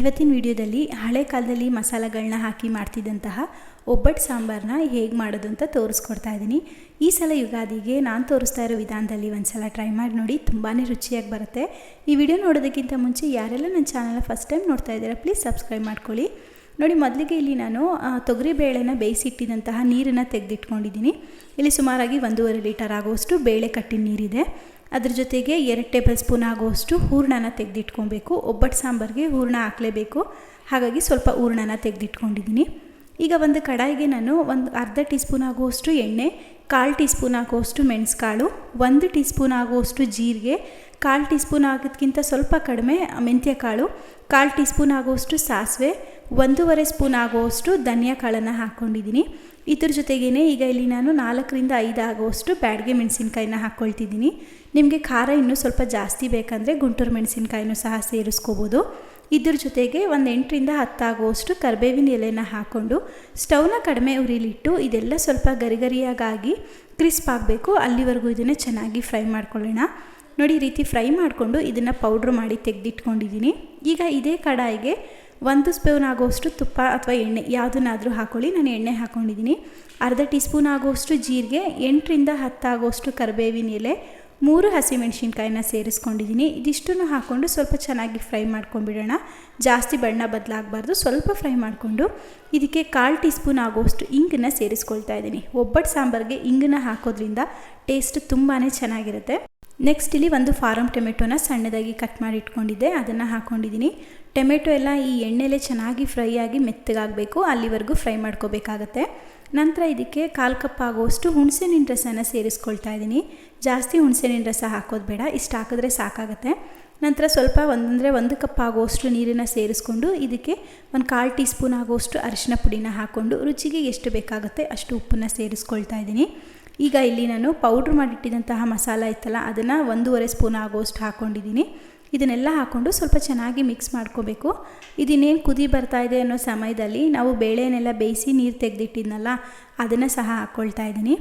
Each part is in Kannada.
ಇವತ್ತಿನ ವಿಡಿಯೋದಲ್ಲಿ ಹಳೆ ಕಾಲದಲ್ಲಿ ಮಸಾಲೆಗಳನ್ನ ಹಾಕಿ ಮಾಡ್ತಿದ್ದಂತಹ ಒಬ್ಬಟ್ಟು ಸಾಂಬಾರನ್ನ ಹೇಗೆ ಮಾಡೋದು ಅಂತ ತೋರಿಸ್ಕೊಡ್ತಾ ಇದ್ದೀನಿ. ಈ ಸಲ ಯುಗಾದಿಗೆ ನಾನು ತೋರಿಸ್ತಾ ಇರೋ ವಿಧಾನದಲ್ಲಿ ಒಂದ್ಸಲ ಟ್ರೈ ಮಾಡಿ ನೋಡಿ ತುಂಬಾ ರುಚಿಯಾಗಿ ಬರುತ್ತೆ. ಈ ವಿಡಿಯೋ ನೋಡೋದಕ್ಕಿಂತ ಮುಂಚೆ ಯಾರೆಲ್ಲ ನನ್ನ ಚಾನಲ್ನ ಫಸ್ಟ್ ಟೈಮ್ ನೋಡ್ತಾ ಇದ್ದೀರಾ, ಪ್ಲೀಸ್ ಸಬ್ಸ್ಕ್ರೈಬ್ ಮಾಡ್ಕೊಳ್ಳಿ. ನೋಡಿ, ಮೊದಲಿಗೆ ಇಲ್ಲಿ ನಾನು ತೊಗರಿ ಬೇಳೆನ ಬೇಯಿಸಿಟ್ಟಿದಂತಹ ನೀರನ್ನು ತೆಗೆದಿಟ್ಕೊಂಡಿದ್ದೀನಿ. ಇಲ್ಲಿ ಸುಮಾರಾಗಿ ಒಂದೂವರೆ ಲೀಟರ್ ಆಗುವಷ್ಟು ಬೇಳೆ ಕಟ್ಟಿನ ನೀರಿದೆ. ಅದ್ರ ಜೊತೆಗೆ ಎರಡು ಟೇಬಲ್ ಸ್ಪೂನ್ ಆಗುವಷ್ಟು ಹೂರಣನ ತೆಗೆದಿಟ್ಕೊಬೇಕು. ಒಬ್ಬಟ್ಟು ಸಾಂಬಾರಿಗೆ ಹೂರಣ ಹಾಕಲೇಬೇಕು. ಹಾಗಾಗಿ ಸ್ವಲ್ಪ ಹೂರಣನ ತೆಗೆದಿಟ್ಕೊಂಡಿದ್ದೀನಿ. ಈಗ ಒಂದು ಕಡಾಯಿಗೆ ನಾನು ಒಂದು ಅರ್ಧ ಟೀ ಸ್ಪೂನ್ ಆಗುವಷ್ಟು ಎಣ್ಣೆ, ಕಾಲು ಟೀ ಸ್ಪೂನ್ ಆಗುವಷ್ಟು ಮೆಣಸುಕಾಳು, ಒಂದು ಟೀ ಸ್ಪೂನ್ ಆಗುವಷ್ಟು ಜೀರಿಗೆ, ಕಾಲು ಟೀ ಸ್ಪೂನ್ ಆಗೋದಕ್ಕಿಂತ ಸ್ವಲ್ಪ ಕಡಿಮೆ ಮೆಂತ್ಯ ಕಾಳು ಕಾಲು ಟೀ ಸ್ಪೂನ್ ಆಗುವಷ್ಟು ಸಾಸಿವೆ, ಒಂದೂವರೆ ಸ್ಪೂನ್ ಆಗುವಷ್ಟು ಧನಿಯಾ ಕಾಳನ್ನು ಹಾಕ್ಕೊಂಡಿದ್ದೀನಿ. ಇದ್ರ ಜೊತೆಗೇ ಈಗ ಇಲ್ಲಿ ನಾನು ನಾಲ್ಕರಿಂದ ಐದು ಆಗುವಷ್ಟು ಬ್ಯಾಡಿಗೆ ಮೆಣಸಿನ್ಕಾಯಿನ ಹಾಕ್ಕೊಳ್ತಿದ್ದೀನಿ. ನಿಮಗೆ ಖಾರ ಇನ್ನೂ ಸ್ವಲ್ಪ ಜಾಸ್ತಿ ಬೇಕಂದರೆ ಗುಂಟೂರು ಮೆಣಸಿನ್ಕಾಯಿನೂ ಸಹ ಸೇರಿಸ್ಕೋಬೋದು. ಇದ್ರ ಜೊತೆಗೆ ಒಂದು ಎಂಟರಿಂದ ಹತ್ತಾಗುವಷ್ಟು ಕರ್ಬೇವಿನ ಎಲೆನ ಹಾಕ್ಕೊಂಡು ಸ್ಟವ್ನ ಕಡಿಮೆ ಉರಿಲಿಟ್ಟು ಇದೆಲ್ಲ ಸ್ವಲ್ಪ ಗರಿಗರಿಯಾಗಿ ಕ್ರಿಸ್ಪ್ ಆಗಬೇಕು. ಅಲ್ಲಿವರೆಗೂ ಇದನ್ನು ಚೆನ್ನಾಗಿ ಫ್ರೈ ಮಾಡ್ಕೊಳ್ಳೋಣ. ನೋಡಿ ಈ ರೀತಿ ಫ್ರೈ ಮಾಡಿಕೊಂಡು ಇದನ್ನು ಪೌಡ್ರ್ ಮಾಡಿ ತೆಗೆದಿಟ್ಕೊಂಡಿದ್ದೀನಿ. ಈಗ ಇದೇ ಕಡಾಯಿಗೆ ಒಂದು ಸ್ಪೂನ್ ಆಗೋಷ್ಟು ತುಪ್ಪ ಅಥವಾ ಎಣ್ಣೆ ಯಾವುದನ್ನಾದರೂ ಹಾಕ್ಕೊಳ್ಳಿ ನಾನು ಎಣ್ಣೆ ಹಾಕ್ಕೊಂಡಿದ್ದೀನಿ ಅರ್ಧ ಟೀ ಸ್ಪೂನ್ ಆಗುವಷ್ಟು ಜೀರಿಗೆ, ಎಂಟರಿಂದ ಹತ್ತಾಗುವಷ್ಟು ಕರಿಬೇವಿನ ಎಲೆ, ಮೂರು ಹಸಿಮೆಣ್ಸಿನ್ಕಾಯಿನ ಸೇರಿಸ್ಕೊಂಡಿದ್ದೀನಿ. ಇದಿಷ್ಟನ್ನು ಹಾಕ್ಕೊಂಡು ಸ್ವಲ್ಪ ಚೆನ್ನಾಗಿ ಫ್ರೈ ಮಾಡ್ಕೊಂಡ್ಬಿಡೋಣ. ಜಾಸ್ತಿ ಬಣ್ಣ ಬದಲಾಗಬಾರ್ದು, ಸ್ವಲ್ಪ ಫ್ರೈ ಮಾಡಿಕೊಂಡು ಇದಕ್ಕೆ ಕಾಲು ಟೀ ಸ್ಪೂನ್ ಆಗುವಷ್ಟು ಇಂಗನ್ನ ಸೇರಿಸ್ಕೊಳ್ತಾ ಇದ್ದೀನಿ. ಒಬ್ಬಟ್ಟು ಸಾಂಬಾರಿಗೆ ಇಂಗನ್ನ ಹಾಕೋದ್ರಿಂದ ಟೇಸ್ಟ್ ತುಂಬಾ ಚೆನ್ನಾಗಿರುತ್ತೆ. ನೆಕ್ಸ್ಟ್ ಇಲ್ಲಿ ಒಂದು ಫಾರಮ್ ಟೊಮೆಟೊನ ಸಣ್ಣದಾಗಿ ಕಟ್ ಮಾಡಿ ಇಟ್ಕೊಂಡಿದ್ದೆ. ಅದನ್ನು ಹಾಕ್ಕೊಂಡಿದ್ದೀನಿ ಟೊಮೆಟೊ ಎಲ್ಲ ಈ ಎಣ್ಣೆಲೆ ಚೆನ್ನಾಗಿ ಫ್ರೈ ಆಗಿ ಮೆತ್ತಗಾಗಬೇಕು. ಅಲ್ಲಿವರೆಗೂ ಫ್ರೈ ಮಾಡ್ಕೋಬೇಕಾಗತ್ತೆ. ನಂತರ ಇದಕ್ಕೆ ಕಾಲು ಕಪ್ ಆಗುವಷ್ಟು ಹುಣಸೆಹಣ್ಣಿನ ರಸನ ಸೇರಿಸ್ಕೊಳ್ತಾ ಇದ್ದೀನಿ ಜಾಸ್ತಿ ಹುಣಸೆಹಣ್ಣಿನ ರಸ ಹಾಕೋದು ಬೇಡ. ಇಷ್ಟು ಹಾಕಿದ್ರೆ ಸಾಕಾಗುತ್ತೆ. ನಂತರ ಸ್ವಲ್ಪ ಒಂದಂದರೆ ಒಂದು ಕಪ್ ಆಗುವಷ್ಟು ನೀರನ್ನು ಸೇರಿಸ್ಕೊಂಡು ಇದಕ್ಕೆ ಒಂದು ಕಾಲು ಟೀ ಸ್ಪೂನ್ ಆಗುವಷ್ಟು ಅರಿಶಿನ ಪುಡಿನ ಹಾಕ್ಕೊಂಡು ರುಚಿಗೆ ಎಷ್ಟು ಬೇಕಾಗುತ್ತೆ ಅಷ್ಟು ಉಪ್ಪನ್ನು ಸೇರಿಸ್ಕೊಳ್ತಾ ಇದ್ದೀನಿ ಈಗ ಇಲ್ಲಿ ನಾನು ಪೌಡ್ರ್ ಮಾಡಿಟ್ಟಿದಂತಹ ಮಸಾಲ ಇತ್ತಲ್ಲ ಅದನ್ನು ಒಂದೂವರೆ ಸ್ಪೂನ್ ಆಗೋಷ್ಟು ಹಾಕ್ಕೊಂಡಿದ್ದೀನಿ ಇದನ್ನೆಲ್ಲ ಹಾಕ್ಕೊಂಡು ಸ್ವಲ್ಪ ಚೆನ್ನಾಗಿ ಮಿಕ್ಸ್ ಮಾಡ್ಕೋಬೇಕು. ಇದಿನ್ನೇನು ಕುದಿ ಬರ್ತಾ ಇದೆ ಅನ್ನೋ ಸಮಯದಲ್ಲಿ ನಾವು ಬೇಳೆನೆಲ್ಲ ಬೇಯಿಸಿ ನೀರು ತೆಗೆದಿಟ್ಟಿದ್ನಲ್ಲ, ಅದನ್ನು ಸಹ ಹಾಕ್ಕೊಳ್ತಾ ಇದ್ದೀನಿ.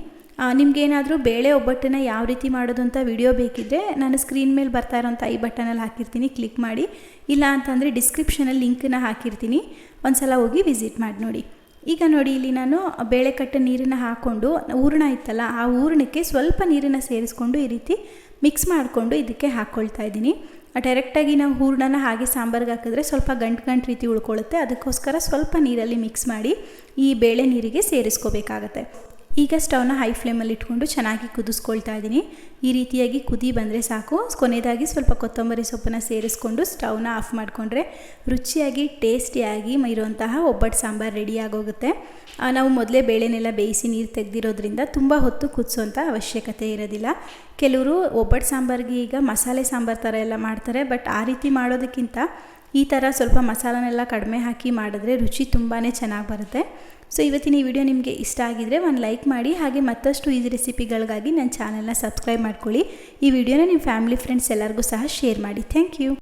ನಿಮಗೇನಾದರೂ ಬೇಳೆ ಒಬ್ಬಟ್ಟನ್ನು ಯಾವ ರೀತಿ ಮಾಡೋದು ಅಂತ ವಿಡಿಯೋ ಬೇಕಿದ್ದರೆ ನಾನು ಸ್ಕ್ರೀನ್ ಮೇಲೆ ಬರ್ತಾ ಇರೋಂಥ ಈ ಬಟನಲ್ಲಿ ಹಾಕಿರ್ತೀನಿ ಕ್ಲಿಕ್ ಮಾಡಿ. ಇಲ್ಲ ಅಂತಂದರೆ ಡಿಸ್ಕ್ರಿಪ್ಷನಲ್ಲಿ ಲಿಂಕನ್ನು ಹಾಕಿರ್ತೀನಿ. ಒಂದು ಸಲ ಹೋಗಿ ವಿಸಿಟ್ ಮಾಡಿ ನೋಡಿ. ಈಗ ನೋಡಿ, ಇಲ್ಲಿ ನಾನು ಬೇಳೆ ಕಟ್ಟ ನೀರನ್ನು ಹಾಕ್ಕೊಂಡು ಹೂರಣ ಇತ್ತಲ್ಲ, ಆ ಹೂರಣಕ್ಕೆ ಸ್ವಲ್ಪ ನೀರನ್ನು ಸೇರಿಸ್ಕೊಂಡು ಈ ರೀತಿ ಮಿಕ್ಸ್ ಮಾಡಿಕೊಂಡು ಇದಕ್ಕೆ ಹಾಕ್ಕೊಳ್ತಾ ಇದ್ದೀನಿ. ಡೈರೆಕ್ಟಾಗಿ ನಾವು ಹೂರಣನ ಹಾಗೆ ಸಾಂಬಾರ್ಗೆ ಹಾಕಿದ್ರೆ ಸ್ವಲ್ಪ ಗಂಟು ಗಂಟು ರೀತಿ ಉಳ್ಕೊಳ್ಳುತ್ತೆ. ಅದಕ್ಕೋಸ್ಕರ ಸ್ವಲ್ಪ ನೀರಲ್ಲಿ ಮಿಕ್ಸ್ ಮಾಡಿ ಈ ಬೇಳೆ ನೀರಿಗೆ ಸೇರಿಸ್ಕೋಬೇಕಾಗತ್ತೆ. ಈಗ ಸ್ಟವ್ನ ಹೈ ಫ್ಲೇಮಲ್ಲಿ ಇಟ್ಕೊಂಡು ಚೆನ್ನಾಗಿ ಕುದಿಸ್ಕೊಳ್ತಾ ಇದ್ದೀನಿ. ಈ ರೀತಿಯಾಗಿ ಕುದಿ ಬಂದರೆ ಸಾಕು. ಕೊನೆಯದಾಗಿ ಸ್ವಲ್ಪ ಕೊತ್ತಂಬರಿ ಸೊಪ್ಪನ್ನ ಸೇರಿಸ್ಕೊಂಡು ಸ್ಟವ್ನ ಆಫ್ ಮಾಡಿಕೊಂಡ್ರೆ ರುಚಿಯಾಗಿ ಟೇಸ್ಟಿಯಾಗಿ ಇರುವಂತಹ ಒಬ್ಬಟ್ಟು ಸಾಂಬಾರು ರೆಡಿಯಾಗೋಗುತ್ತೆ ನಾವು ಮೊದಲೇ ಬೇಳೆನೆಲ್ಲ ಬೇಯಿಸಿ ನೀರು ತೆಗೆದಿರೋದ್ರಿಂದ ತುಂಬ ಹೊತ್ತು ಕುದಿಸೋಂಥ ಅವಶ್ಯಕತೆ ಇರೋದಿಲ್ಲ. ಕೆಲವರು ಒಬ್ಬಟ್ಟು ಸಾಂಬಾರಿಗೆ ಈಗ ಮಸಾಲೆ ಸಾಂಬಾರು ಥರ ಎಲ್ಲ ಮಾಡ್ತಾರೆ, ಬಟ್ ಆ ರೀತಿ ಮಾಡೋದಕ್ಕಿಂತ ಈ ಥರ ಸ್ವಲ್ಪ ಮಸಾಲನೆಲ್ಲ ಕಡಿಮೆ ಹಾಕಿ ಮಾಡಿದ್ರೆ ರುಚಿ ತುಂಬಾ ಚೆನ್ನಾಗಿ ಬರುತ್ತೆ. ಸೊ ಇವತ್ತಿನ ಈ ವಿಡಿಯೋ ನಿಮಗೆ ಇಷ್ಟ ಆಗಿದರೆ ಒಂದು ಲೈಕ್ ಮಾಡಿ, ಹಾಗೆ ಮತ್ತಷ್ಟು ಈಸಿ ರೆಸಿಪಿಗಳಿಗಾಗಿ ನನ್ನ ಚಾನಲ್ನ ಸಬ್ಸ್ಕ್ರೈಬ್ ಮಾಡ್ಕೊಳ್ಳಿ. ಈ ವಿಡಿಯೋನ ನಿಮ್ಮ ಫ್ಯಾಮಿಲಿ, ಫ್ರೆಂಡ್ಸ್ ಎಲ್ಲರಿಗೂ ಸಹ ಶೇರ್ ಮಾಡಿ. Thank you.